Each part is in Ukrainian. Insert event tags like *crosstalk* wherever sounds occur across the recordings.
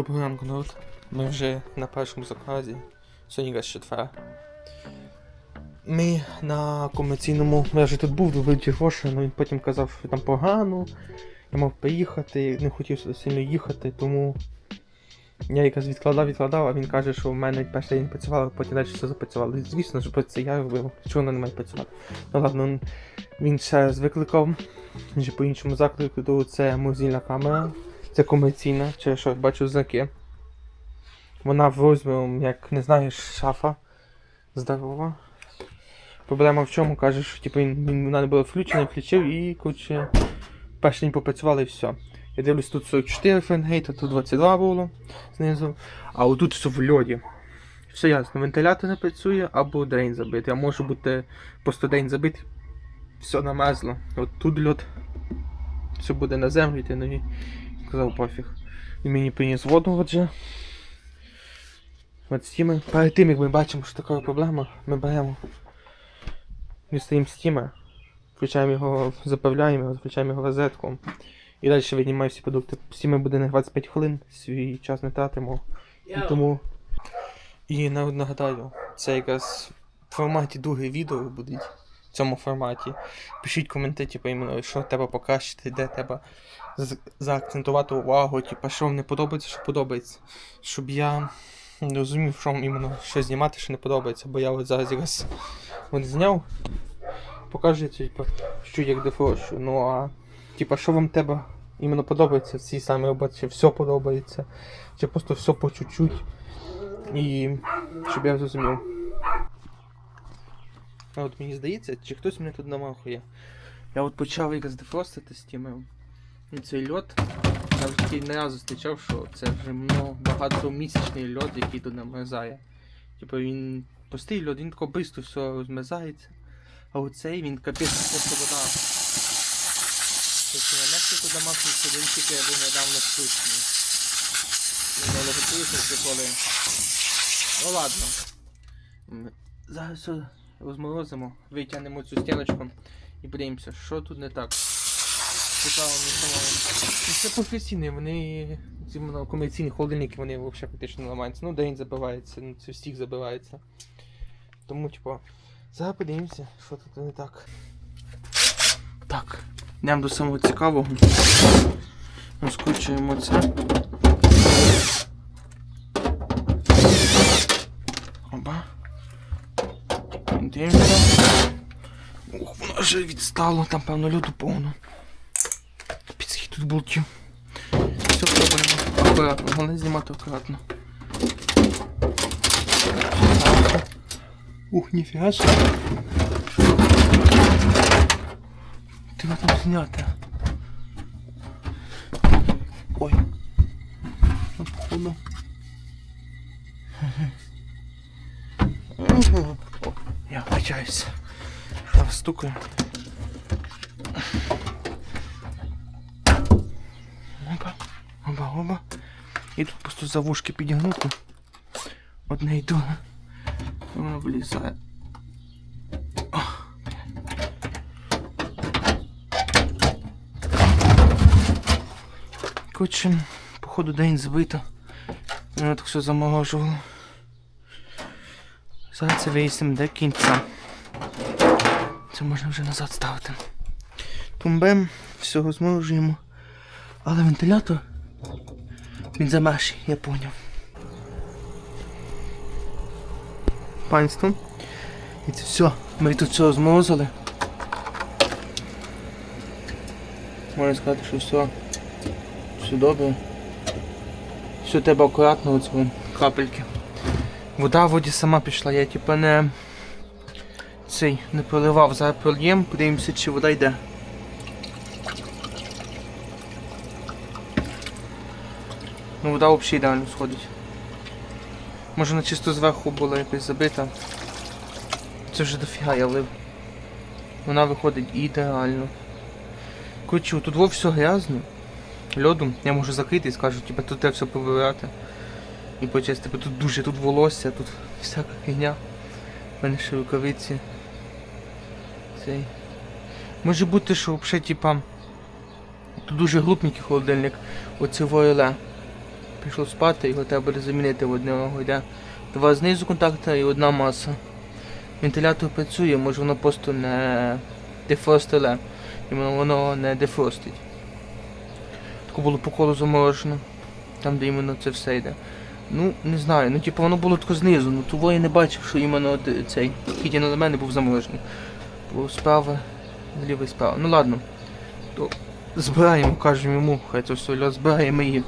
Доброго ранку, народ. Ми вже на першому заказі. Сьогодні якраз четвер. Ми на комерційному. Я вже тут був, вибив гроші, але він потім казав, що там погано. Я мав поїхати, не хотів сильно їхати, тому я якраз відкладав, відкладав, а він каже, що в мене перший день працювало, а потім далі все запрацювало. І, Звісно, що це я робив, чого воно не має працювати. Ну ладно, він ще раз викликав, він по іншому заклику, це музільна камера. Це комерційна, чи що бачу знаки. Вона в як не знаєш, шафа. Здорова. Проблема в чому, каже, що типу, він, вона не була включена, включив і коротше, перший день попрацювали і все. Я дивлюсь, тут 44 Фаренгейта, тут 22 було знизу, а отут все в льоді. Все ясно, вентилятор не працює або дрейн забитий. А може бути просто дрейн забитий, все намерзло. От тут льод, все буде на землю йти, ну сказав пофіг. Він мені приніс воду отже. От стімер. Перед тим як ми бачимо, що така проблема, ми беремо. Дістаємо стімер, включаємо його, запевляємо, включаємо його розетку. І далі віднімаємо всі продукти. Стімер буде на 25 хвилин, свій час не тратимо. І тому. І нагадаю, це якраз в форматі друге відео буде. В цьому форматі. Пишіть коменти, типу, іменно, що треба покращити, де треба заакцентувати увагу, типу, що вам не подобається, що подобається. Щоб я розумів, що вам іменно що знімати, що не подобається. Бо я от зараз якраз от зняв, покажу, типу, що як дефоршу. Ну а типу, що вам треба іменно подобається в цій самій роботі, чи все подобається, чи просто все по чуть-чуть. І щоб я зрозумів. А от мені здається, чи хтось мене тут намахує. Я от почав якраз дефростити з тими. І цей льод. Я в житті не разу зустрічав, що це вже много, багатомісячний льод, який тут намерзає. Типу він простий льод, він тако швидко все розмерзається. А оцей він капець просто вода. Тобто на Мексику домашній він тільки я був недавно спущений. Він не готується коли. Ну ладно. Зараз все розморозимо, витягнемо цю стіночку і подивимося, що тут не так. Цікаво, самому. Ну, Це професійні, вони ці комерційні холодильники, вони взагалі практично не ламаються. Ну, день забивається, ну це стік забивається. Тому, типу, зараз подивимося, що тут не так. Так, йдемо до самого цікавого. Розкручуємо це. Дивимося. Ух, воно вже відстало, там певно льоду повно. Капець, тут болтів. Все пробуємо. Акуратно, головне знімати акуратно. Ух, ніфіга собі. Треба там зняти. Ой. Ну, походу. О, *laughs* я вибачаюся. Я вас стукаю. Опа, оба, оба. І тут просто за вушки підігнути. Одне і друге. Воно вилізає. Коротше, походу день збито. Воно так все заморожувало. Зараз це вияснимо до кінця. Це можна вже назад ставити. Тумбем, все розморожуємо. Але вентилятор він замерший, я поняв. Панство. І це все. Ми тут все розморозили. Можна сказати, що все. Все добре. Все треба акуратно оцього капельки. Вода в воді сама пішла, я типа не цей не проливав, зараз прольєм, подивимося, чи вода йде. Ну вода взагалі ідеально сходить. Може вона чисто зверху була якось забита. Це вже дофіга я лив. Вона виходить ідеально. Коротше, тут во все грязно. Льодом я можу закрити і скажу, типу, тут треба все повибирати. І почесть, типу, тут дуже, тут волосся, тут всяка фігня. У мене ще рукавиці. Цей. Може бути, що взагалі, типа. Тут дуже глупненький холодильник. Оце войле. пішов спати, його треба буде замінити в одного йде. Два знизу контакта і одна маса. Вентилятор працює, може воно просто не дефростиле. І воно, не дефростить. Таке було по колу заморожено. Там, де іменно це все йде. Ну, не знаю, ну типу воно було тако знизу, ну того я не бачив, що іменно от цей хідін елемент був заморожений. Справа, зліва і справа. Ну ладно. То збираємо, кажемо йому, хай це все збираємо і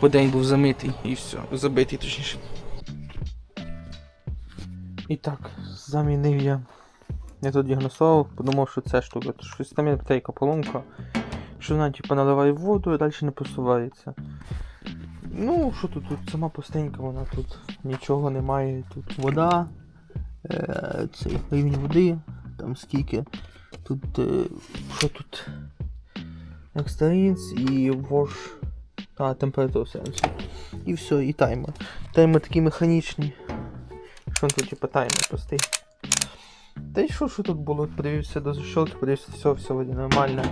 бо день був замитий і все, забитий точніше. І так, замінив я. Я тут діагностував, подумав, що це штука. Щось там є така поломка. Що вона типу наливає воду і далі не посувається. Ну, що тут, тут сама пустенька, вона тут нічого немає. Тут вода, е, цей рівень води, там скільки. Тут е, що тут? Екстрінс і вош та температура сенсу. І все, і таймер. Таймер такий механічний. Що тут типу таймер простий. Та й що, що тут було? Подивився до защолки, подивився, все, все вроді нормально.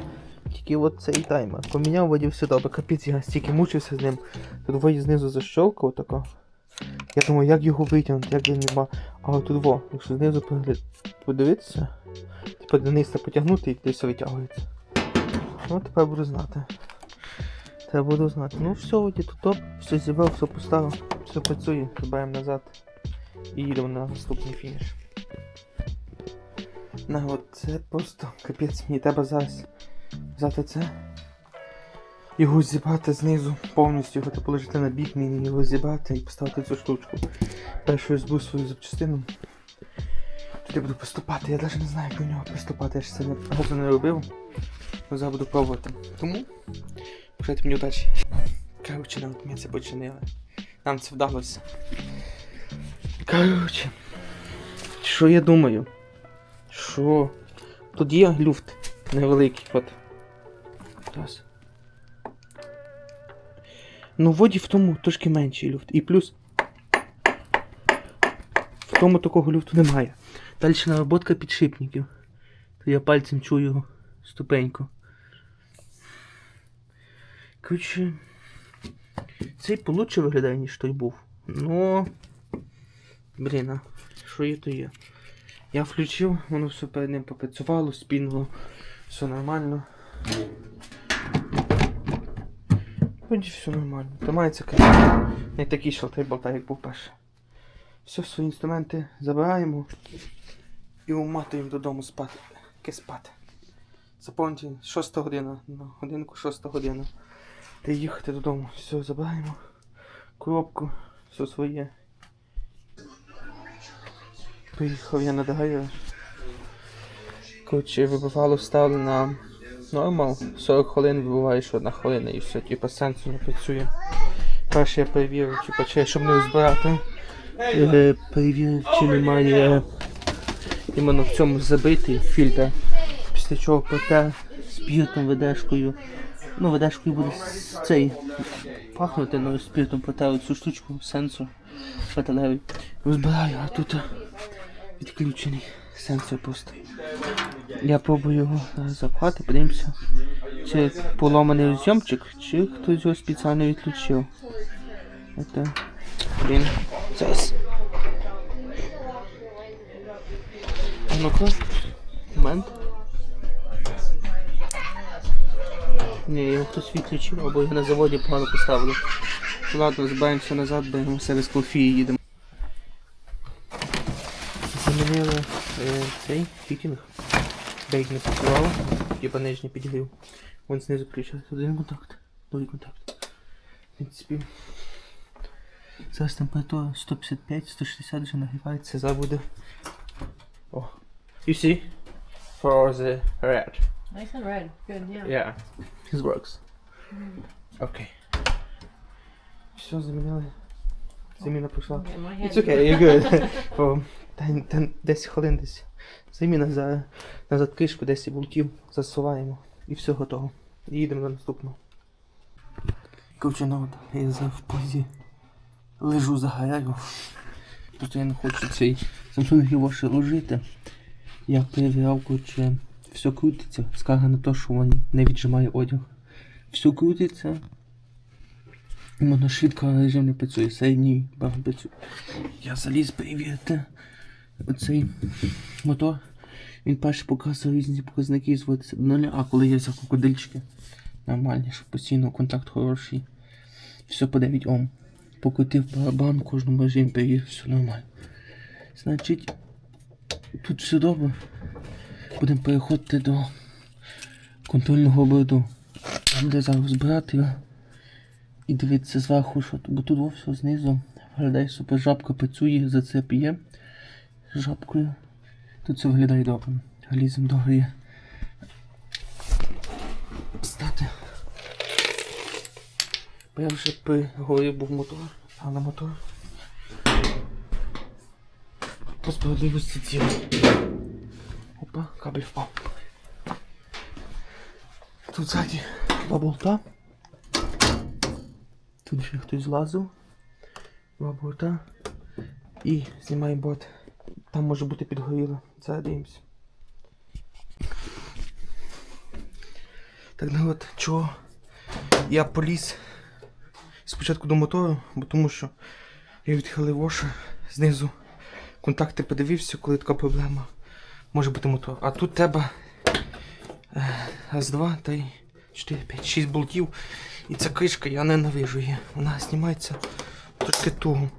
Тільки от цей таймер. Поміняв воді все добре. Капець, я стільки мучився з ним. Тут воді знизу защолка отако. Я думаю, як його витягнути, як він нема. А тут во, якщо знизу погляд- подивитися, типу донизу потягнути і десь витягується. Ну тепер буду знати. Тепер буду знати. Ну все, воді тут топ, все зібрав, все поставив, все працює, забираємо назад і їдемо на наступний фініш. На от це просто капець, мені треба зараз взяти це. Його зібрати знизу, повністю його типу положити на бік, мені його зібрати і поставити цю штучку. Першу я збув свою запчастину. Туди буду приступати, я навіть не знаю, як до нього приступати, я ж це разу не робив. Ну, зараз буду пробувати. Тому бажайте мені удачі. Коротше, нам ми це починили. Нам це вдалося. Коротше. Що я думаю? Що? Тут є люфт невеликий, от. Раз. Ну, в воді в тому трошки менший люфт. І плюс. В тому такого люфту немає. Далі наработка підшипників. То я пальцем чую ступеньку. Коротше, цей получше виглядає, ніж той був. Ну. Блін, що є, то є. Я включив, воно все перед ним попрацювало, спінило, все нормально. Вроді все нормально. Тримається красиво. Не такий шалтей болтай, як був перший. Все, свої інструменти забираємо і уматуємо додому спати. Яке спати. Запомните, 6 година, на годинку 6 година. Та їхати додому. Все, забираємо. Коробку, все своє. Поїхав я на Дагаю. Коротше, вибивало ставили на нормал. 40 хвилин вибиваєш одна хвилина і все, типа сенсу не працює. Перше я перевірив, типа, чи щоб не збирати. Е, перевірив, чи немає іменно в цьому забитий фільтр. Після чого проте спіртом ведешкою. Ну, ведешкою буде цей пахнути, але спіртом проте цю штучку сенсор металевий. Розбираю, а тут відключений сенсор просто. Я пробую його запхати, подивимося. Чи поломаний зйомчик, чи хтось його спеціально відключив. Это... Блін. Зараз. Ну-ка. Момент. Ні, його хтось відключив, або його на заводі погано поставили. Ладно, збираємося назад, беремо себе з Колфії їдемо. Е, цей фітінг. Бейк не працювало, типа нижній підігрів. Вон знизу включається один контакт, другий контакт. В принципі. Зараз температура 155-160 вже нагрівається, зараз буде. О. You see? For the red. Nice and red. Good, yeah. Yeah. This works. Okay. Все, замінили. Заміна пройшла. It's okay, you're good. *laughs* For 10, 10, 10 хвилин десь. Заміна за, назад кришку, 10 болтів, засуваємо. І все готово. І їдемо до наступного. Короче, ну от, я в позі лежу, загораю. Просто я не хочу цей Samsung Watch ложити. Я перевіряв, короче, все крутиться. Скарга на те, що він не віджимає одяг. Все крутиться. Моношвидка режим не працює, середній багато працює. Я заліз перевірити оцей мотор. Він перше показує різні показники зводиться до нуля, а коли я взяв крокодильчики, нормальні, що постійно контакт хороший. Все по 9 Ом. Покрутив барабан, кожному режимі перевірив, все нормально. Значить, тут все добре. Будемо переходити до контрольного борду. Там де зараз збирати його і дивитися зверху, що бо тут все знизу виглядає супер жабка працює, зацеп є жабкою. Тут все виглядає добре. Лізем до гри. Стати. Бо я вже пригорів був мотор, а на мотор. По справедливості ціла. Опа, кабель впав. Тут ззаді два болта. Тут ще хтось злазив. Два болта. І знімаємо бот. Там може бути підгоріло. Зараз дивимось. Так ну от чого я поліз спочатку до мотору, бо тому що я відхилив воша знизу. Контакти подивився, коли така проблема. Може бути мотор. А тут треба е, раз, два, три, чотири, п'ять, шість болтів. І ця кришка я ненавижу її. Вона знімається трошки туго.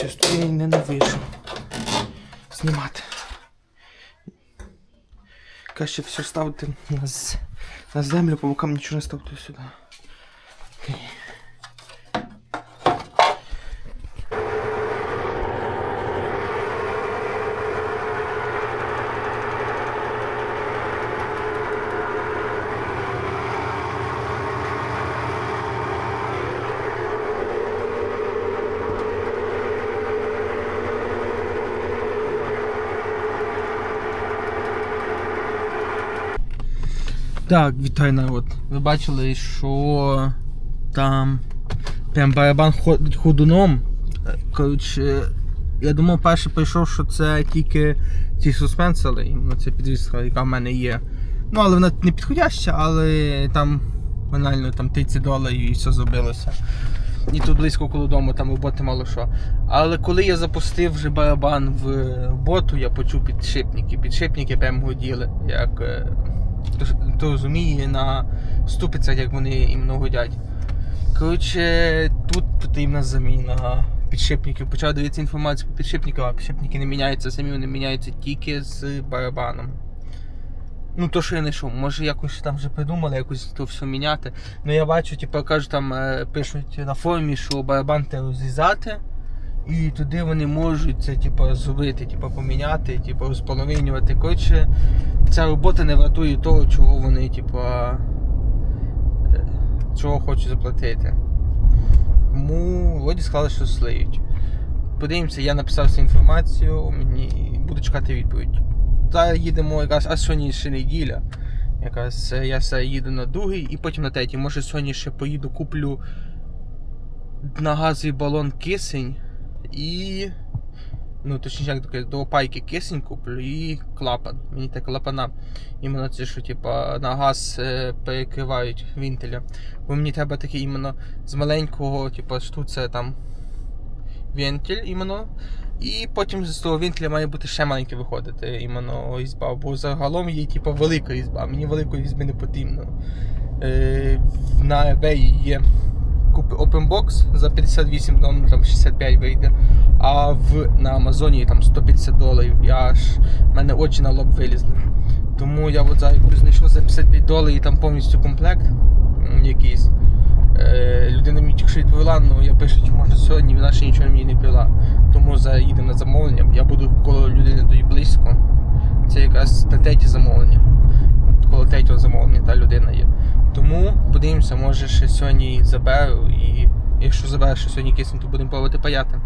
Часто я її ненавижу. Знімати. Краще все ставити на землю, по бокам нічого не ставте сюди. Так, вітаю народ. Ви бачили, що там прям барабан ходить ходуном. Коротше, я думав перше прийшов, що це тільки ці суспенсори, іменно це підвіска, яка в мене є. Ну, але вона не підходяща, але там банально там 30 доларів і все зробилося. І тут близько коло дому, там роботи мало що. Але коли я запустив вже барабан в боту, я почув підшипники. Підшипники прям годіли, як е, розуміє на ступицях, як вони іменно годять. Коротше, тут потрібна заміна підшипників. Почав дивитися інформацію по підшипникам, а підшипники не міняються, самі вони міняються тільки з барабаном. Ну, то, що я знайшов, може якось там вже придумали, якось то все міняти. Ну я бачу, типу, кажуть, там е, пишуть на форумі, що барабан треба розрізати. І туди вони можуть це типу, зробити, типу, поміняти, типу, розполовинювати. Коротше, ця робота не вартує того, чого вони, типу, е, чого хочуть заплатити. Тому вроді сказали, що слиють. Подивимося, я написав всю інформацію, мені буду чекати відповідь. Та їдемо якраз, а сьогодні ще неділя. Якраз е, я все їду на другий і потім на третій. Може сьогодні ще поїду, куплю на газовий балон кисень і. Ну, точніше, як до опайки кисень куплю і клапан. Мені так клапана. Іменно це, що типа на газ е, перекривають вінтеля. Бо мені треба таке іменно з маленького, типа, штуця там вентиль іменно. І потім з того вентиля має бути ще маленьке виходити іменно різьба. Бо загалом є типу, велика різьба. Мені великої різьби не потрібно. Е, на eBay є купи Open Box за 58 ну, там 65 вийде. А в, на Амазоні там 150 доларів. Я аж в мене очі на лоб вилізли. Тому я от зараз знайшов за 55 доларів і там повністю комплект якийсь. Е, людина мені тільки що відповіла, ну я пишу, чи може сьогодні, вона ще нічого мені не відповіла. Тому заїдемо на замовлення. Я буду коло людини тоді близько. Це якраз на третє замовлення. Коло третього замовлення та людина є. Тому подивимося, може ще сьогодні заберу і якщо заберу ще сьогодні кисень, то будемо пробувати паяти.